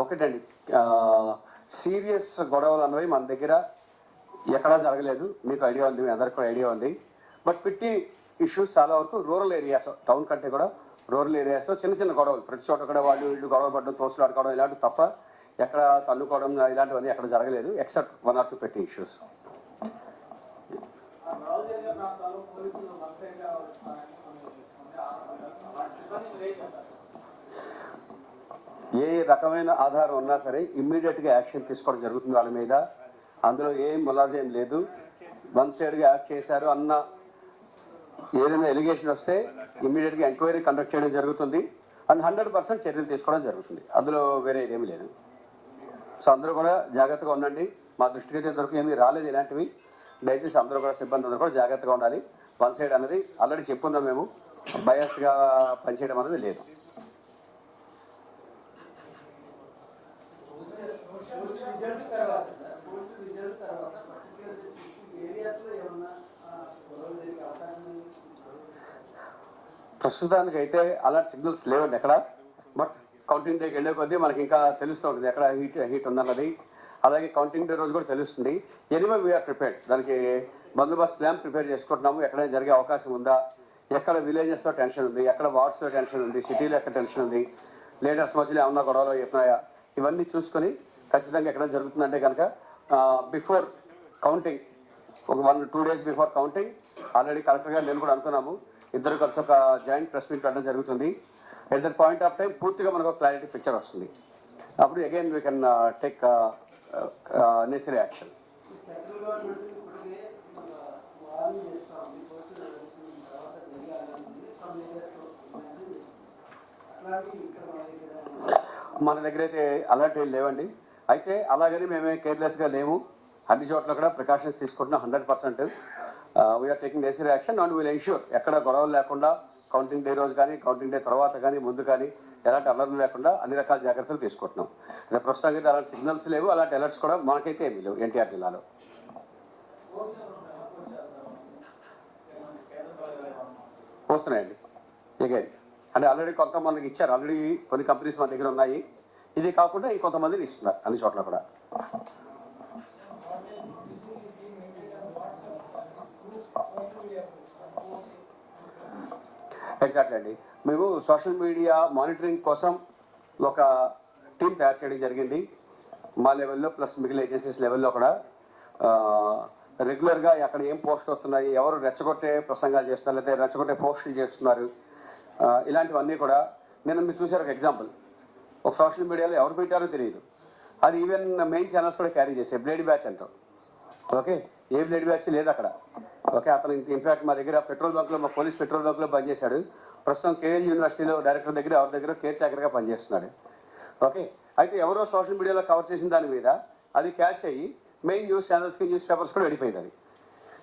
ఒకటండి. సీరియస్ గొడవలు అన్నవి మన దగ్గర ఎక్కడా జరగలేదు. మీకు ఐడియా ఉంది మీ అందరికి కూడా ఐడియా ఉంది. బట్ పిట్టి ఇష్యూస్ చాలా వరకు రూరల్ ఏరియాస్ టౌన్ కంటే కూడా రూరల్ ఏరియాస్ చిన్న చిన్న గొడవలు. ప్రతి చోట కూడా వాళ్ళు వీళ్ళు గొడవ పడడం తోసులాడుకోవడం ఇలాంటివి తప్ప ఎక్కడ తల్లుకోవడం ఇలాంటివన్నీ ఎక్కడ జరగలేదు except one or two petty issues. ఏ రకమైన ఆధారం ఉన్నా సరే ఇమ్మీడియట్గా యాక్షన్ తీసుకోవడం జరుగుతుంది వాళ్ళ మీద. అందులో ఏం ములాజేం లేదు. వన్ సైడ్గా యాక్ట్ చేశారు అన్న ఏదైనా ఎలిగేషన్ వస్తే ఇమ్మీడియట్గా ఎంక్వైరీ కండక్ట్ చేయడం జరుగుతుంది. అండ్ హండ్రెడ్ పర్సెంట్ చర్యలు తీసుకోవడం జరుగుతుంది. అందులో వేరే ఏమీ లేదు. సో అందరూ కూడా జాగ్రత్తగా ఉండండి. మా దృష్టికి అయితే ఇంతవరకు ఏమీ రాలేదు ఇలాంటివి. దయచేసి అందరూ కూడా సిబ్బంది అందరూ కూడా జాగ్రత్తగా ఉండాలి. వన్ సైడ్ అనేది ఆల్రెడీ చెప్పున్నాం మేము. బయాస్గా పనిచేయడం అనేది లేదు పోస్ట్ రిజల్ట్ తర్వాత సార్ పోస్ట్ రిజల్ట్ తర్వాత పర్టికులర్ స్పెసిఫిక్ ఏరియాస్లో ఏమన్నా ఆ, గొడవలు జరిగే అవకాశం ఉంది ప్రస్తుతానికి అయితే అలాంటి సిగ్నల్స్ లేవండి ఎక్కడ బట్ కౌంటింగ్ డేకి వెళ్ళే కొద్దీ మనకి ఇంకా తెలుస్తూ ఉంటుంది ఎక్కడ హీట్ హీట్ ఉందన్నది. అలాగే కౌంటింగ్ డే రోజు కూడా తెలుస్తుంది. ఎనివే వీఆర్ ప్రిపేర్డ్ దానికి బందోబస్తు ప్లాన్ ప్రిపేర్ చేసుకుంటున్నాము. ఎక్కడైనా జరిగే అవకాశం ఉందా? ఎక్కడ విలేజెస్లో టెన్షన్ ఉంది? ఎక్కడ వార్డ్స్లో టెన్షన్ ఉంది? సిటీలో ఎక్కడ టెన్షన్ ఉంది? లీడర్స్ మధ్యలో ఏమన్నా గొడవలు చెప్తున్నాయా ఇవన్నీ చూసుకొని ఖచ్చితంగా ఎక్కడ జరుగుతుందంటే కనుక బిఫోర్ కౌంటింగ్ ఒక one two days before counting already collector గారు నేను కూడా అనుకున్నాము. ఇద్దరు కలిసి ఒక జాయింట్ ప్రెస్ మీట్ పెట్టడం జరుగుతుంది. At that point of time పూర్తిగా మనకు క్లారిటీ పిక్చర్ వస్తుంది. అప్పుడు again we can take necessary action మన దగ్గర అయితే అలర్ట్ లేవండి. అయితే అలాగని మేమే కేర్లెస్గా లేము. అన్ని చోట్ల కూడా ప్రికాషన్స్ తీసుకుంటున్నాం hundred percent we're taking necessary action and will ensure ఎక్కడ గొడవలు లేకుండా కౌంటింగ్ డే రోజు కానీ కౌంటింగ్ డే తర్వాత కానీ ముందు కానీ ఎలాంటి అలర్ట్ లేకుండా అన్ని రకాల జాగ్రత్తలు తీసుకుంటున్నాం. అదే ప్రస్తుతానికి అయితే అలాంటి సిగ్నల్స్ లేవు అలాంటి అలర్ట్స్ కూడా మనకైతే ఏమీ లేవు ఎన్టీఆర్ జిల్లాలో. వస్తున్నాయండి. అగైన్ అంటే ఆల్రెడీ కొంతమందికి ఇచ్చారు. ఆల్రెడీ కొన్ని కంపెనీస్ మన దగ్గర ఉన్నాయి. ఇది కాకుండా ఇంకొంతమందిని ఇస్తున్నారు అన్ని చోట్ల కూడా. ఎగ్జాక్ట్లీ అండి మేము సోషల్ మీడియా మానిటరింగ్ కోసం ఒక టీం తయారు చేయడం జరిగింది. మా లెవెల్లో ప్లస్ మిగిలిన ఏజెన్సీస్ లెవెల్లో కూడా రెగ్యులర్గా అక్కడ ఏం పోస్ట్ వస్తున్నాయి ఎవరు రెచ్చగొట్టే ప్రసంగాలు చేస్తున్నారు లేదా రెచ్చగొట్టే పోస్టులు చేస్తున్నారు ఇలాంటివన్నీ కూడా నేను మీరు చూసారు ఒక ఎగ్జాంపుల్ ఒక సోషల్ మీడియాలో ఎవరు పెట్టారో తెలియదు. అది ఈవెన్ మెయిన్ ఛానల్స్ కూడా క్యారీ చేసే బ్లేడ్ బ్యాచ్ అంటాం. ఓకే ఏ బ్లేడ్ బ్యాచ్ లేదు అక్కడ. ఓకే అతను ఇన్ఫాక్ట్ మా దగ్గర పెట్రోల్ బంక్లో మా పోలీస్ పెట్రోల్ బంక్లో పనిచేశాడు. ప్రస్తుతం కేఎల్ యూనివర్సిటీలో డైరెక్టర్ దగ్గర ఎవరి దగ్గర కేర్ టేకర్గా పనిచేస్తున్నాడు. ఓకే అయితే ఎవరో సోషల్ మీడియాలో కవర్ చేసిన దాని మీద అది క్యాచ్ అయ్యి మెయిన్ న్యూస్ ఛానల్స్కి న్యూస్ పేపర్స్ కూడా వెళ్ళిపోయింది అది.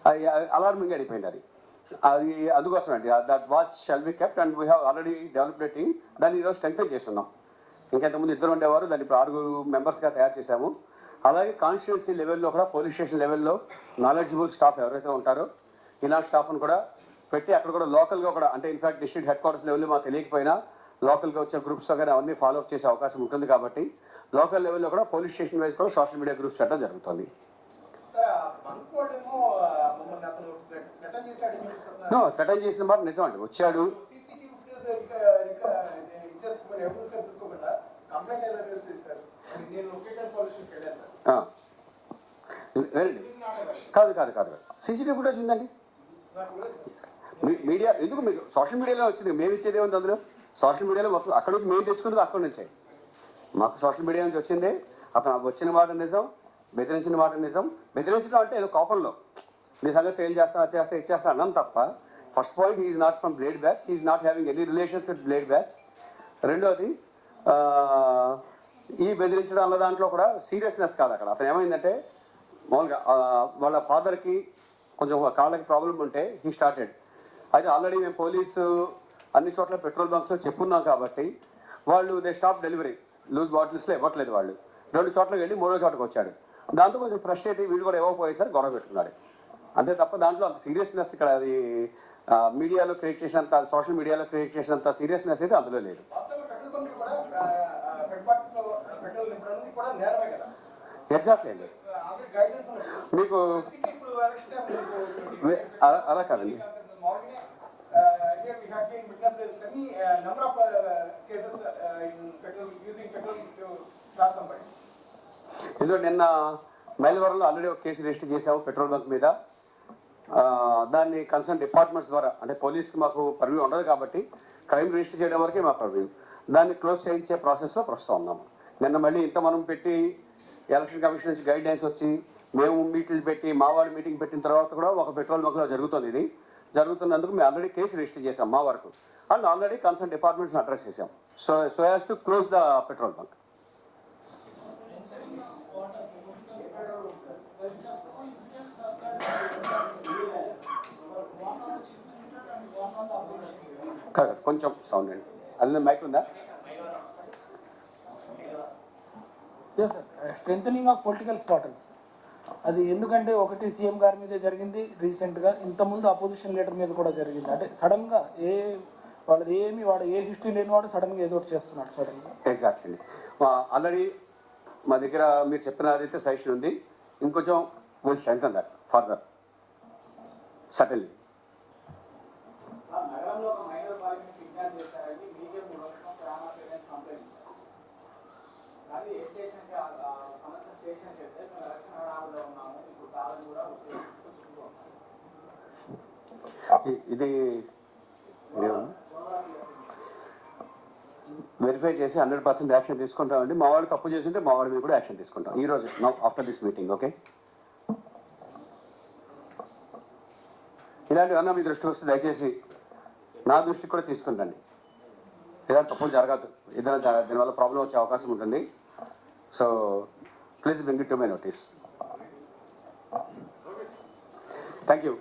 అది అలార్మింగ్ అడిపోయింది అది. అది అందుకోసం అండి that watch shall be kept and we have already developed team దాన్ని ఈరోజు స్ట్రెంగ్తన్ చేస్తున్నాం. ఇంకెంతకుముందు ఇద్దరు ఉండేవారు దాన్ని ఇప్పుడు ఆరుగురు మెంబర్స్గా తయారు చేశాము. అలాగే కాన్స్టిట్యున్సీ లెవెల్లో కూడా పోలీస్ స్టేషన్ లెవెల్లో నాలెడ్జబుల్ స్టాఫ్ ఎవరైతే ఉంటారో ఇలాంటి స్టాఫ్ను కూడా పెట్టి అక్కడ కూడా లోకల్గా కూడా అంటే ఇన్ఫాక్ట్ డిస్ట్రిక్ట్ హెడ్ క్వార్టర్స్ లెవెల్లో మాకు తెలియకపోయినా లోకల్గా వచ్చే గ్రూప్స్తో కానీ అవన్నీ ఫాలో అప్ చేసే అవకాశం ఉంటుంది కాబట్టి లోకల్ లెవెల్లో కూడా పోలీస్ స్టేషన్ వైజ్ కూడా సోషల్ మీడియా గ్రూప్స్ పెట్టడం జరుగుతుంది. థ్రెటన్ చేసిన మాట నిజం అండి. వచ్చాడు సీసీటీవీ జస్ట్ మరి ఎవిడెన్స్గా తీసుకోకుండా కంప్లైంట్ ఎలా రేస్ చేశారు నేను లొకేషన్ పోలీస్ స్టేషన్కి వెళ్ళాను సార్ వెరీ కాదు కాదు కాదు కాదు. సీసీటీవీ ఫుటేజ్ ఉందండి. మీడియా ఎందుకు మీకు సోషల్ మీడియాలో వచ్చింది? మేము ఇచ్చేది ఏముంది అందులో? సోషల్ మీడియాలో మొత్తం అక్కడ నుంచి మేము తెచ్చుకుంది అక్కడ నుంచే. మాకు సోషల్ మీడియా నుంచి వచ్చింది. అతను వచ్చిన మాట నిజం బెదిరించిన మాట నిజం. బెదిరించడం అంటే ఏదో కోపంలో. నీ సంగతి ఏం చేస్తా చేస్తా ఇది చేస్తా అన్నాం తప్ప. First point is not from blade batch is not having any relations with blade batch రెండోది ఈ బెదిరించడం అన్న దాంట్లో కూడా సీరియస్నెస్ కాదు అక్కడ. అతను ఏమైందంటే మామూలుగా వాళ్ళ ఫాదర్కి కొంచెం కాళ్ళకి ప్రాబ్లం ఉంటే హీ స్టార్టెడ్. అయితే ఆల్రెడీ మేము పోలీసు అన్ని చోట్ల పెట్రోల్ బంక్స్లో చెప్పున్నాం కాబట్టి వాళ్ళు దే స్టాప్ డెలివరీ. లూజ్ బాటిల్స్లో ఇవ్వట్లేదు వాళ్ళు. రెండు చోట్లకి వెళ్ళి మూడో చోటకి వచ్చాడు. దాంతో కొంచెం ఫ్రస్ట్రేట్ వీడు కూడా ఇవ్వకపోయేసరికి గొడవ పెట్టుకున్నాడు. అంతే తప్ప దాంట్లో అంత సీరియస్నెస్ ఇక్కడ అది మీడియాలో క్రియేట్ చేసినంత సోషల్ మీడియాలో క్రియేట్ చేసినంత సీరియస్నెస్ అయితే అందులో లేదు. ఎగ్జాక్ట్లీ అండి. మీకు అలా- అలా కాదండి. ఎందుకంటే ఇందులో నిన్న మైలవరంలో ఆల్రెడీ ఒక కేసు రిజిస్టర్ చేశాము పెట్రోల్ బంక్ మీద. దాన్ని కన్సర్న్ డిపార్ట్మెంట్స్ ద్వారా అంటే పోలీస్కి మాకు పర్వ్యూ ఉండదు కాబట్టి క్రైమ్ రిజిస్టర్ చేయడం వరకే మా పర్వ్యూ దాన్ని క్లోజ్ చేయించే ప్రాసెస్లో ప్రస్తుతం ఉన్నాము. నిన్న మళ్ళీ ఇంత మనం పెట్టి ఎలక్షన్ కమిషన్ నుంచి గైడ్లైన్స్ వచ్చి మేము మీటింగ్ పెట్టి మా వాడి మీటింగ్ పెట్టిన తర్వాత కూడా ఒక పెట్రోల్ బంక్లో జరుగుతుంది ఇది. జరుగుతున్నందుకు మేము ఆల్రెడీ కేసు రిజిస్టర్ చేసాం మా వరకు. And already concern departments address చేసాం so so as to close the petrol bunk. కొంచెం సౌండ్ అండి. అందులో మైక్ ఉందా? సార్ స్ట్రెంగ్ ఆఫ్ పొలిటికల్ స్పాటర్స్ అది ఎందుకంటే ఒకటి సీఎం గారి మీద జరిగింది రీసెంట్గా ఇంతకుముందు అపోజిషన్ లీడర్ మీద కూడా జరిగింది. అంటే సడన్గా ఏ వాళ్ళది ఏమి వాడు ఏ హిస్టరీ లేనివాడు సడన్గా ఏదో ఒకటి చేస్తున్నాడు సడన్గా. ఎగ్జాక్ట్లీ ఆల్రెడీ మా దగ్గర మీరు చెప్పిన అయితే సజెషన్ ఉంది. ఇంకొంచెం మంచి స్ట్రెంగ్ దట్ ఫర్దర్ సటన్లీ ఇది వెరిఫై చేసి హండ్రెడ్ పర్సెంట్ యాక్షన్ తీసుకుంటామండి. మా వాళ్ళు తప్పు చేసింటే మా వాడి మీద కూడా యాక్షన్ తీసుకుంటాం. ఈ రోజు ఆఫ్టర్ దిస్ మీటింగ్ ఓకే ఇలాంటివన్నా మీ దృష్టికి వస్తే దయచేసి నా దృష్టికి కూడా తీసుకుంటండి. ఇలాంటి తప్పులు జరగదు. ఏదైనా దీనివల్ల ప్రాబ్లం వచ్చే అవకాశం ఉంటుంది. So please bring it to my notice thank you